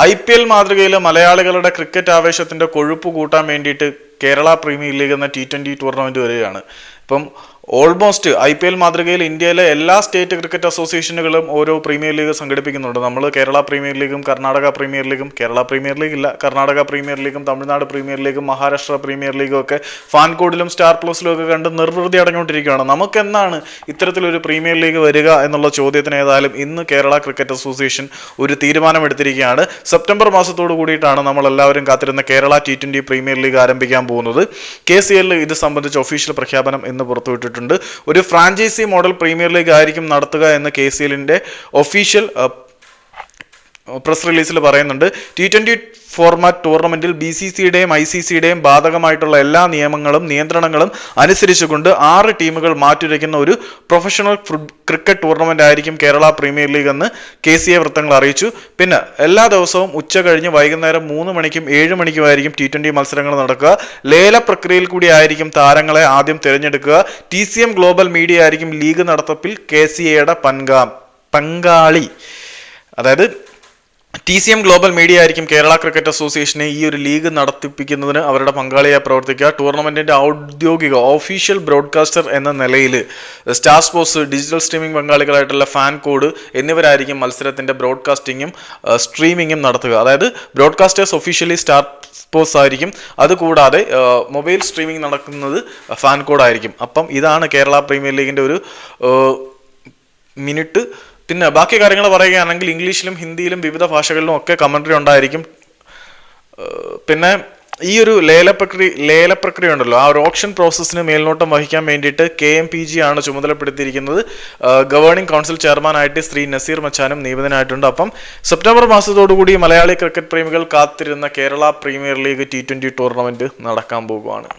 I P L മാതൃകയിൽ മലയാളികളുടെ cricket ആവേശത്തിന്റെ കൊഴുപ്പ് കൂട്ടാൻ വേണ്ടിയിട്ട് കേരള പ്രീമിയർ ലീഗ് എന്ന ടി ട്വന്റി ടൂർണമെന്റ് വരികയാണ്. ഇപ്പം ഓൾമോസ്റ്റ് ഐ പി എൽ മാതൃകയിൽ ഇന്ത്യയിലെ എല്ലാ സ്റ്റേറ്റ് ക്രിക്കറ്റ് അസോസിയേഷനുകളും ഓരോ പ്രീമിയർ ലീഗ് സംഘടിപ്പിക്കുന്നുണ്ട്. നമ്മൾ കേരള പ്രീമിയർ ലീഗും കർണാടക പ്രീമിയർ ലീഗും കേരള പ്രീമിയർ ലീഗ് ഇല്ല കർണാടക പ്രീമിയർ ലീഗും തമിഴ്നാട് പ്രീമിയർ ലീഗും മഹാരാഷ്ട്ര പ്രീമിയർ ലീഗും ഒക്കെ ഫാൻകോഡിലും സ്റ്റാർ പ്ലസിലും ഒക്കെ കണ്ട് നിർവൃതി അടഞ്ഞുകൊണ്ടിരിക്കുകയാണ്. നമുക്ക് എന്നാണ് ഇത്തരത്തിലൊരു പ്രീമിയർ ലീഗ് വരിക എന്നുള്ള ചോദ്യത്തിന് ഏതായാലും ഇന്ന് കേരള ക്രിക്കറ്റ് അസോസിയേഷൻ ഒരു തീരുമാനമെടുത്തിരിക്കുകയാണ്. സെപ്റ്റംബർ മാസത്തോട് കൂടിയിട്ടാണ് നമ്മൾ എല്ലാവരും കാത്തിരുന്ന Kerala T twenty premier league ആരംഭിക്കാൻ പോകുന്നത്. കെ ഇത് സംബന്ധിച്ച് ഒഫീഷ്യൽ പ്രഖ്യാപനം ഇന്ന് പുറത്തുവിട്ടിട്ടുണ്ട്. ഒരു ഫ്രാഞ്ചൈസി മോഡൽ പ്രീമിയർ ലീഗ് ആയിരിക്കും നടത്തുക എന്ന് കെ സി എല്ലിന്റെ ഒഫീഷ്യൽ പ്രസ് റിലീസിൽ പറയുന്നുണ്ട്. ടി ട്വന്റി ഫോർമാറ്റ് ടൂർണമെന്റിൽ ബി സി സിയുടെയും ഐ സി സിയുടെയും ബാധകമായിട്ടുള്ള എല്ലാ നിയമങ്ങളും നിയന്ത്രണങ്ങളും അനുസരിച്ചുകൊണ്ട് ആറ് ടീമുകൾ മാറ്റുരയ്ക്കുന്ന ഒരു പ്രൊഫഷണൽ ക്രിക്കറ്റ് ടൂർണമെന്റ് ആയിരിക്കും കേരള പ്രീമിയർ ലീഗ് എന്ന് കെ സി എ വൃത്തങ്ങൾ അറിയിച്ചു. പിന്നെ എല്ലാ ദിവസവും ഉച്ച കഴിഞ്ഞ് വൈകുന്നേരം മൂന്ന് മണിക്കും ഏഴ് മണിക്കുമായിരിക്കും ടി ട്വന്റി മത്സരങ്ങൾ നടക്കുക. ലേല പ്രക്രിയയിൽ കൂടി ആയിരിക്കും താരങ്ങളെ ആദ്യം തിരഞ്ഞെടുക്കുക. T C M global media ആയിരിക്കും ലീഗ് നടത്തപ്പിൽ കെ സി എയുടെ പങ്കാ പങ്കാളി. അതായത് T C M global media ആയിരിക്കും കേരള ക്രിക്കറ്റ് അസോസിയേഷനെ ഈ ഒരു ലീഗ് നടത്തിപ്പിക്കുന്നതിന് അവരുടെ പങ്കാളിയായി പ്രവർത്തിക്കുക. ടൂർണമെന്റിന്റെ ഔദ്യോഗിക ഓഫീഷ്യൽ ബ്രോഡ്കാസ്റ്റർ എന്ന നിലയിൽ സ്റ്റാർ സ്പോർട്സ് ഡിജിറ്റൽ സ്ട്രീമിംഗ് പങ്കാളികളായിട്ടുള്ള ഫാൻ കോഡ് എന്നിവരായിരിക്കും മത്സരത്തിന്റെ ബ്രോഡ്കാസ്റ്റിങ്ങും സ്ട്രീമിങ്ങും നടത്തുക. അതായത് ബ്രോഡ്കാസ്റ്റേഴ്സ് ഒഫീഷ്യലി സ്റ്റാർ സ്പോർട്സ് ആയിരിക്കും. അതുകൂടാതെ മൊബൈൽ സ്ട്രീമിംഗ് നടക്കുന്നത് ഫാൻ കോഡായിരിക്കും അപ്പം ഇതാണ് കേരള പ്രീമിയർ ലീഗിന്റെ ഒരു മിനിറ്റ് പിന്നെ ബാക്കി കാര്യങ്ങൾ പറയുകയാണെങ്കിൽ ഇംഗ്ലീഷിലും ഹിന്ദിയിലും വിവിധ ഭാഷകളിലും ഒക്കെ കമൻട്രി ഉണ്ടായിരിക്കും. പിന്നെ ഈ ഒരു ലേല പ്രക്രിയ ലേല പ്രക്രിയ ഉണ്ടല്ലോ. ആ ഒരു ഓപ്ഷൻ പ്രോസസ്സിന് മേൽനോട്ടം വഹിക്കാൻ വേണ്ടിയിട്ട് കെ എം പി ജി ആണ് ചുമതലപ്പെടുത്തിയിരിക്കുന്നത്. ഗവേണിംഗ് കൗൺസിൽ ചെയർമാനായിട്ട് ശ്രീ നസീർ മച്ചാനും നിയമിതനായിട്ടുണ്ട്. അപ്പം സെപ്റ്റംബർ മാസത്തോടുകൂടി മലയാളി ക്രിക്കറ്റ് പ്രേമികൾ കാത്തിരുന്ന Kerala premier league T twenty tournament നടക്കാൻ പോകുവാണ്.